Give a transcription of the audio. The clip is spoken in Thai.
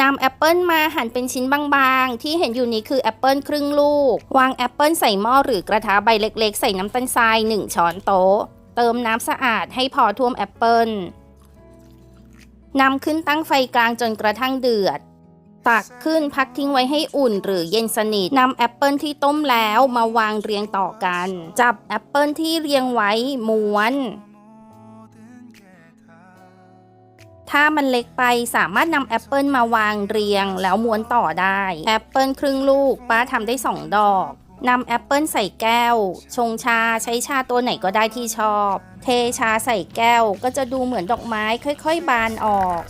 นำแอปเปิลมาหั่นเป็นชิ้นบางๆ ที่เห็นอยู่นี้คือแอปเปิลครึ่งลูก วางแอปเปิลใส่หม้อหรือกระทะใบเล็กๆ ใส่น้ำตาลทราย 1 ช้อนโต๊ะ เติมน้ำสะอาดให้พอท่วมแอปเปิลนำขึ้นตั้งไฟกลางจนกระทั่งเดือด ตักขึ้นพักทิ้งไว้ให้อุ่นหรือเย็นสนิทนำแอปเปิลที่ต้มแล้วมาวางเรียงต่อกัน จับแอปเปิลที่เรียงไว้ม้วน ถ้ามันเล็กไปสามารถนำแอปเปิลมาวางเรียง แล้วม้วนต่อได้แอปเปิลครึ่งลูกป้าทำได้สองดอกนำแอปเปิลใส่แก้ว ชงชาใช้ชาตัวไหนก็ได้ที่ชอบ เทชาใส่แก้วก็จะดูเหมือนดอกไม้ค่อย ๆ บานออก